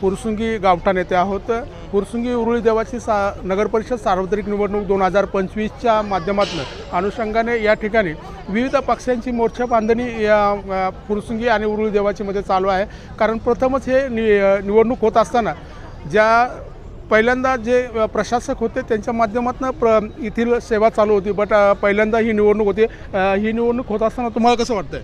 पुरसुंगी गावठा नेते आहोत. पुरसुंगी उरुळी देवाची सा नगरपरिषद सार्वत्रिक निवडणूक दोन हजार पंचवीसच्या माध्यमातून अनुषंगाने या ठिकाणी विविध पक्षांची मोर्चा बांधणी या पुरसुंगी आणि उरुळी देवाचीमध्ये चालू आहे. कारण प्रथमच हे नि निवडणूक होत असताना ज्या पहिल्यांदा जे प्रशासक होते त्यांच्या माध्यमातून प्र येथील सेवा चालू होती. बट पहिल्यांदा ही निवडणूक होती. ही निवडणूक होत असताना तुम्हाला कसं वाटतं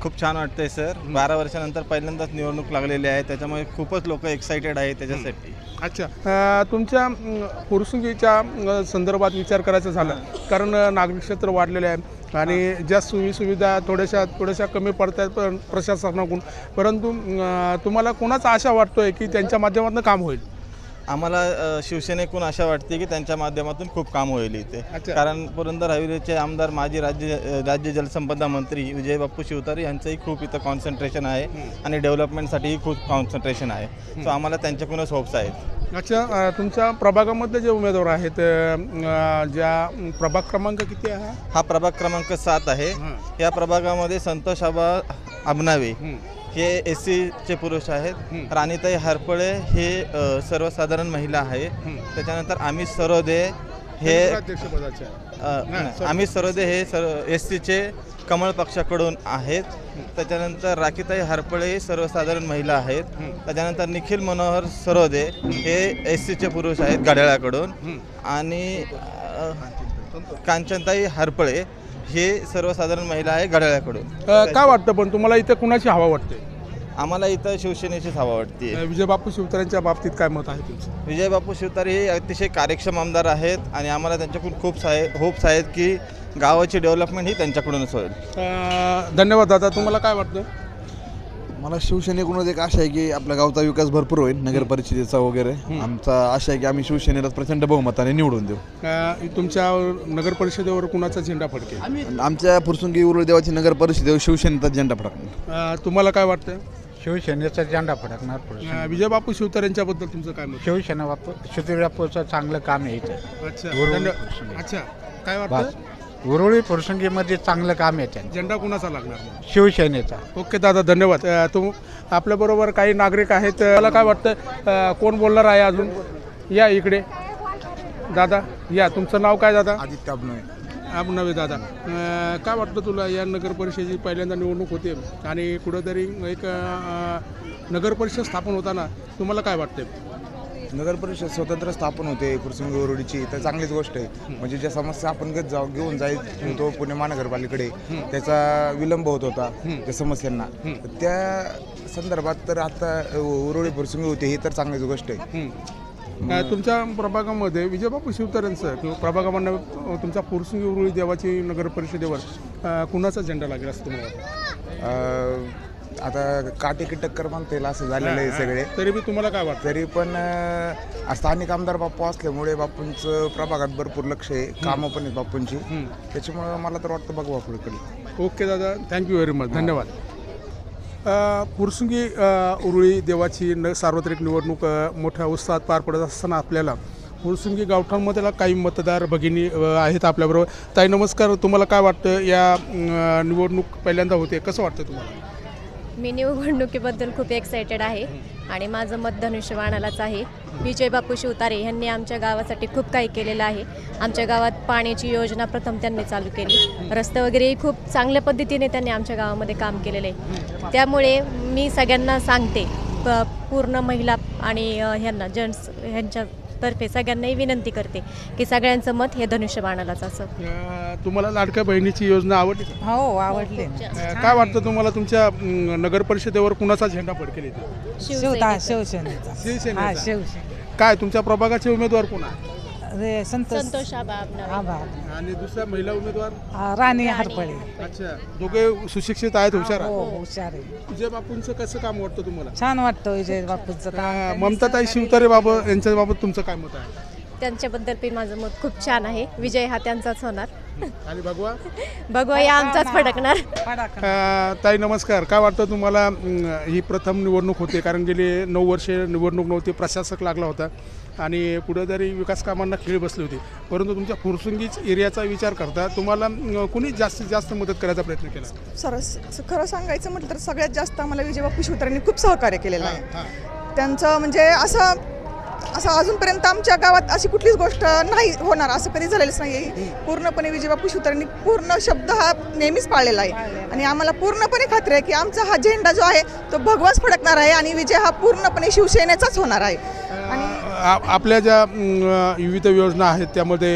खूप छान वाटतंय सर. बारा वर्षानंतर पहिल्यांदाच निवडणूक लागलेली आहे. त्याच्यामुळे खूपच लोक एक्साइटेड आहे त्याच्यासाठी. अच्छा. अ, तुमच्या अ, संदर्भात विचार करायचा झाला. कारण अ, नागरिक क्षेत्र वाढलेले आहे. आणि ज्या सोयी सुविधा थोड्याशा थोड्याशा कमी पडत आहेत पण प्रशासनाकडून. परंतु अ, तुम्हाला कोणाचा आशा वाटतोय की त्यांच्या माध्यमातून काम होईल? आम्हाला अ, शिवसेनेकडून आशा वाटते की त्यांच्या माध्यमातून खूप काम होईल इथे. अच्छा. कारण पुरंदर हवेलीचे आमदार माजी राज्य अ, राज्य जलसंपदा मंत्री विजय बाप्पू शिवतारे यांचंही खूप इथं कॉन्सन्ट्रेशन आहे आणि डेव्हलपमेंटसाठीही खूप कॉन्सन्ट्रेशन आहे. सो आम्हाला त्यांच्याकडूनच होप्स आहेत. अच्छा अ, तुमच्या प्रभागामधले जे उमेदवार आहेत अ, ज्या प्रभाग क्रमांक किती आहे? हा प्रभाग क्रमांक सात आहे. हां. या प्रभागामध्ये संतोष आबा अबनावे हं. हे एस सीचे पुरुष आहेत. राणीताई हरपळे हे अ, सर्वसाधारण महिला आहे. त्याच्यानंतर अमित सरोदे हे अध्यक्षपदाचे आहे. अ, नाही, sorry. अमित सरोदे हे सर एस सीचे कमळ पक्षाकडून आहेत त्याच्यानंतर राखीताई हरपळे हे सर्वसाधारण महिला आहेत. त्याच्यानंतर निखिल मनोहर सरोदे हे एस सीचे पुरुष आहेत घड्याळाकडून हं. आणि अ, कांचनताई हरपळे हे सर्वसाधारण महिला आहे घड्याळाकडून. अ, काय वाटतं पण तुम्हाला इथे कुणाची हवा वाटते आम्हाला इथं शिवसेनेचीच हवा वाटते अ, विजयबापू शिवतारेंच्या बाबतीत काय मत आहे तुमचं? विजय बापू शिवतारे हे अतिशय कार्यक्षम आमदार आहेत आणि आम्हाला त्यांच्याकडून खूप साहे होप्स आहेत की गावाची डेव्हलपमेंट ही त्यांच्याकडूनच होईल. अ, धन्यवाद दादा. तुम्हाला काय वाटतं? मला शिवसेनेकडूनच एक आशा आहे की आपल्या गावचा विकास भरपूर होईल नगर परिषदेचा वगैरे. आमचा आशा आहे की आम्ही शिवसेनेला प्रचंड बहुमताने निवडून देऊ. अ, तुमच्या नगर परिषदेवर कुणाचा झेंडा फडकेल? आमच्या फुरसुंगी उरुळ देवाची नगर परिषदेवर शिवसेनेचा झेंडा फडकणार. अ, तुम्हाला काय वाटतं शिवसेनेचा झेंडा फडकणार पुढे अ, विजयबापू शिवतारेंच्याबद्दल तुमचं काय मत? शिवसेना बापू शिवरापूरचं चांगलं काम आहे इथं. अच्छा काय वाटतं उरुळी प्रसंगीमध्ये चांगलं काम आहे झेंडा कुणाचा लागणार? शिवसेनेचा. ओके दादा धन्यवाद. अ, तुम आपल्याबरोबर काही नागरिक आहेत मला काय वाटतं अ, कोण बोलणार आहे अजून? या इकडे. दादा या. तुमचं नाव काय दादा? आदित्य अभिनय आप नव्हे दादा. अ, काय वाटतं तुला या नगर परिषदेची पहिल्यांदा निवडणूक होते? आणि कुठंतरी एक अ, नगर परिषद स्थापन होताना तुम्हाला काय वाटतं नगर परिषद स्वतंत्र स्थापन होते फुरसुंगी ओरडीची तर चांगलीच गोष्ट आहे. म्हणजे ज्या समस्या आपण घेत जाऊ घेऊन जायत होतो पुणे महानगरपालिकेकडे त्याचा विलंब होत होता त्या समस्यांना. त्या संदर्भात तर आता उरुळी फुरसुंगी होते ही तर चांगलीच गोष्ट आहे. तुमच्या प्रभागामध्ये विजयबापू शिवतारेंचं किंवा प्रभागामध्ये तुमच्या पुरसुंगी उरुळी देवाची नगर परिषदेवर कुणाचा झेंडा लागेल असं तुम्हाला आता काटेकी टक्कर म्हणता असं झालेलं आहे सगळे. तरी बी तुम्हाला काय वाटतं? तरी पण अं, स्थानिक आमदार बाप्पू असल्यामुळे बापूंचं प्रभागात भरपूर लक्ष आहे. कामं पण आहेत बापूंची त्याच्यामुळं मला तर वाटतं बघू बापूकडे ओके दादा थँक्यू व्हेरी मच धन्यवाद. अ, पुरसुंगी अ, उरुळी देवाची न सार्वत्रिक निवडणूक अ, मोठ्या उत्साहात पार पडत असताना आपल्याला पुरसुंगी गावठाणमधला काही मतदार भगिनी अ, आहेत आपल्याबरोबर. ताई नमस्कार. तुम्हाला काय वाटतं? या अ, निवडणूक पहिल्यांदा होते. कसं वाटतं तुम्हाला? मी निवडणुकीबद्दल खूप एक्सायटेड आहे आणि माझं मत धनुष्यबाणालाच आहे. विजय बापू शिवतारे यांनी आमच्या गावासाठी खूप काही केलेलं आहे. आमच्या गावात पाण्याची योजना प्रथम त्यांनी चालू केली. रस्ते वगैरे खूप चांगल्या पद्धतीने त्यांनी आमच्या गावामध्ये काम केलेलं. आहे त्यामुळे मी सगळ्यांना सांगते प- पूर्ण महिला आणि ह्यांना जेंट्स ह्यांच्यातर्फे सगळ्यांनाही विनंती करते की सगळ्यांचं मत हे धनुष्यबाणालाच असं. अ, तुम्हाला लाडक्या बहिणीची योजना आवडली का? हो आवडले. अ, काय वाटतं तुम्हाला तुमच्या नगर परिषदेवर कुणाचा झेंडा फडकेल इथे? शिवता शिवसेनेचा. हा शिवसेनेचा. शिवसेना काय तुमच्या प्रभागाचे उमेदवार कोण आहे रे संतोष. संतोष आबा. आभार आणि दुसऱ्या महिला उमेदवार? हा, राणी हरपळे. अच्छा दोघे सुशिक्षित आहेत हुशार हो आहेत हुशार आहे विजय बापूंचं कसं काम वाटतं तुम्हाला? छान वाटतं विजय बापूचं काम. अं, ममताताई शिवतारे बाबा यांच्या बाबत तुमचं काय मत आहे? त्यांच्याबद्दल पण माझं मत खूप छान आहे. विजय हा त्यांचाच होणार. आणि भगवा? बघू या आमचाच फडकणार. अ, ताई नमस्कार. काय वाटतं तुम्हाला अं, ही प्रथम निवडणूक होते? कारण गेली नऊ वर्षे निवडणूक नव्हती प्रशासक लागला होता आणि कुठेतरी विकास कामांना खीळ बसली होती. परंतु तुमच्या फुरसुंगीच एरियाचा विचार करता तुम्हाला अं, कुणी जास्तीत जास्त मदत करायचा प्रयत्न केला? सरस खरं सांगायचं म्हटलं तर सगळ्यात जास्त आम्हाला विजय बापू शिवतरांनी खूप सहकार्य केलेलं आहे. त्यांचं म्हणजे असं असं अजूनपर्यंत आमच्या गावात अशी कुठलीच गोष्ट नाही होणार असं कधी झालेलंच नाही पूर्णपणे विजय बापू शिवतरांनी पूर्ण शब्द हा नेहमीच पाळलेला आहे. आणि आम्हाला पूर्णपणे खात्री आहे की आमचा हा झेंडा जो आहे तो भगवाच फडकणार आहे आणि विजय हा पूर्णपणे शिवसेनेचाच होणार आहे. आणि आपल्या ज्या विविध योजना आहेत त्यामध्ये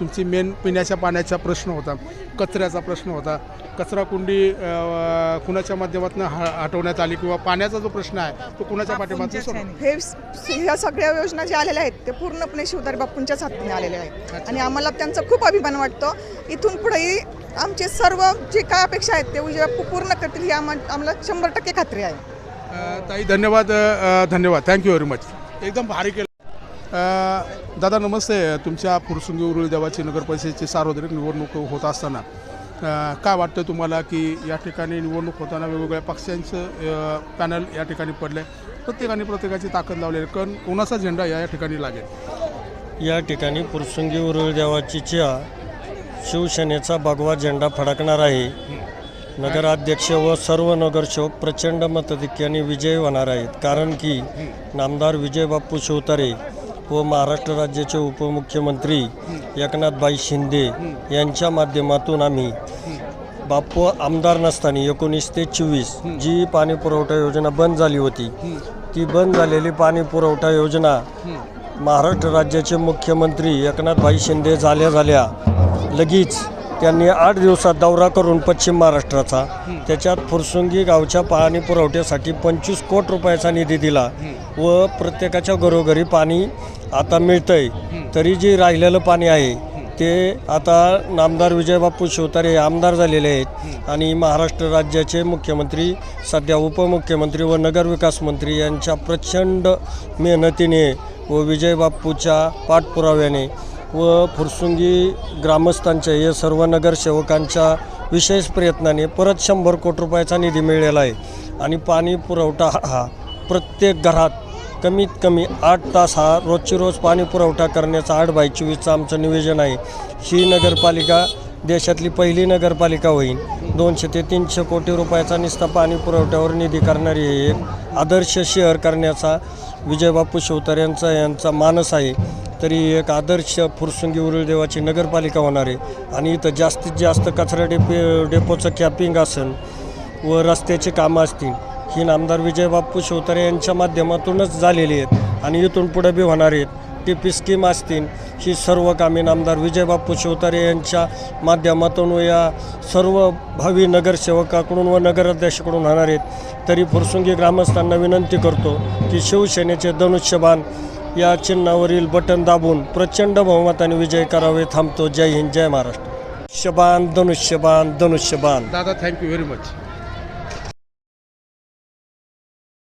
तुमची मेन पिण्याच्या पाण्याचा प्रश्न होता कचऱ्याचा प्रश्न होता. कचरा कुंडी कुणाच्या माध्यमातून हा हटवण्यात आली किंवा पाण्याचा जो प्रश्न आहे तो कुणाच्या सोडवला हे ह्या सगळ्या योजना ज्या आलेल्या आहेत ते पूर्णपणे शिवतारी बापूंच्याच हाताने आलेल्या आहेत. आणि आम्हाला त्यांचा खूप अभिमान वाटतो. इथून पुढेही आमचे सर्व जे काय अपेक्षा आहेत ते पूर्ण करतील ही आम्हा आम्हाला शंभर टक्के खात्री आहे. ताई धन्यवाद धन्यवाद. थँक्यू व्हेरी मच एकदम भारी केलं. दादा नमस्ते. तुमच्या फुरसुंगी उरुळी देवाची नगर परिषदेची सार्वजनिक निवडणूक होत असताना काय वाटतं तुम्हाला की या ठिकाणी निवडणूक होताना वेगवेगळ्या पक्षांचं पॅनल या ठिकाणी पडले प्रत्येकाने प्रत्येकाची ताकद लावलेली कारण कोणाचा झेंडा या या ठिकाणी लागेल? या ठिकाणी पुरसुंगी उरुळ देवाची चिया शिवसेनेचा भगवा झेंडा फडकणार आहे. नगराध्यक्ष व सर्व नगरसेवक प्रचंड मताधिक्याने विजयी होणार आहेत. कारण की नामदार विजय बाप्पू शिवतारे व महाराष्ट्र राज्याचे उपमुख्यमंत्री एकनाथभाई शिंदे यांच्या माध्यमातून आम्ही बाप्पू आमदार नसताना एकोणीस ते चोवीस जी पाणी पुरवठा योजना बंद झाली होती. ती बंद झालेली पाणी पुरवठा योजना महाराष्ट्र राज्याचे मुख्यमंत्री एकनाथभाई शिंदे झाल्या झाल्या लगेच त्यांनी आठ दिवसात दौरा करून पश्चिम महाराष्ट्राचा. त्याच्यात फुरसुंगी गावच्या पाणी पुरवठ्यासाठी पंचवीस कोटी रुपयाचा निधी दिला. व प्रत्येकाच्या घरोघरी पाणी आता मिळतंय. तरी जे राहिलेलं पाणी आहे ते आता नामदार विजयबापू शिवतारे आमदार झालेले आहेत. आणि महाराष्ट्र राज्याचे मुख्यमंत्री सध्या उपमुख्यमंत्री व नगरविकास मंत्री यांच्या प्रचंड मेहनतीने व विजयबापूच्या पाठपुराव्याने व फुरसुंगी ग्रामस्थांच्या हे सर्व नगरसेवकांच्या विशेष प्रयत्नाने परत शंभर कोटी रुपयाचा निधी मिळालेला आहे. आणि पाणी पुरवठा हा- प्रत्येक घरात कमीत कमी आठ तास हा रोजची रोज पाणी पुरवठा करण्याचा आठ बाय चोवीसचं आमचं नियोजन आहे. ही नगरपालिका देशातली पहिली नगरपालिका होईल. दोनशे ते तीनशे कोटी रुपयाचा निस्ता पाणी पुरवठ्यावर निधी करणारी हे एक आदर्श शहर करण्याचा विजयबापू शिवतर यांचा यांचा मानस आहे. तरी एक आदर्श फुरसुंगी उरुळ देवाची नगरपालिका होणार आहे आणि इथं जास्तीत जास्त कचरा डेपे डेपोचं कॅपिंग असेल व रस्त्याची कामं असतील ही नामदार विजयबापू शिवतारे यांच्या माध्यमातूनच झालेली आहेत आणि इथून पुढे बी होणार आहेत. टी पी स्कीम असतील ही सर्व कामे नामदार विजयबापू शिवतारे यांच्या माध्यमातून व या सर्व भावी नगरसेवकाकडून व नगराध्यक्षाकडून होणार आहेत. तरी फुरसुंगी ग्रामस्थांना विनंती करतो की शिवसेनेचे धनुष्यबाण या चिन्हावरील बटन दाबून प्रचंड बहुमताने विजय करावे थांबतो. जय हिंद जय महाराष्ट्र. शबान धनुष्यबान धनुष्यबान. दादा थँक्यू व्हेरी मच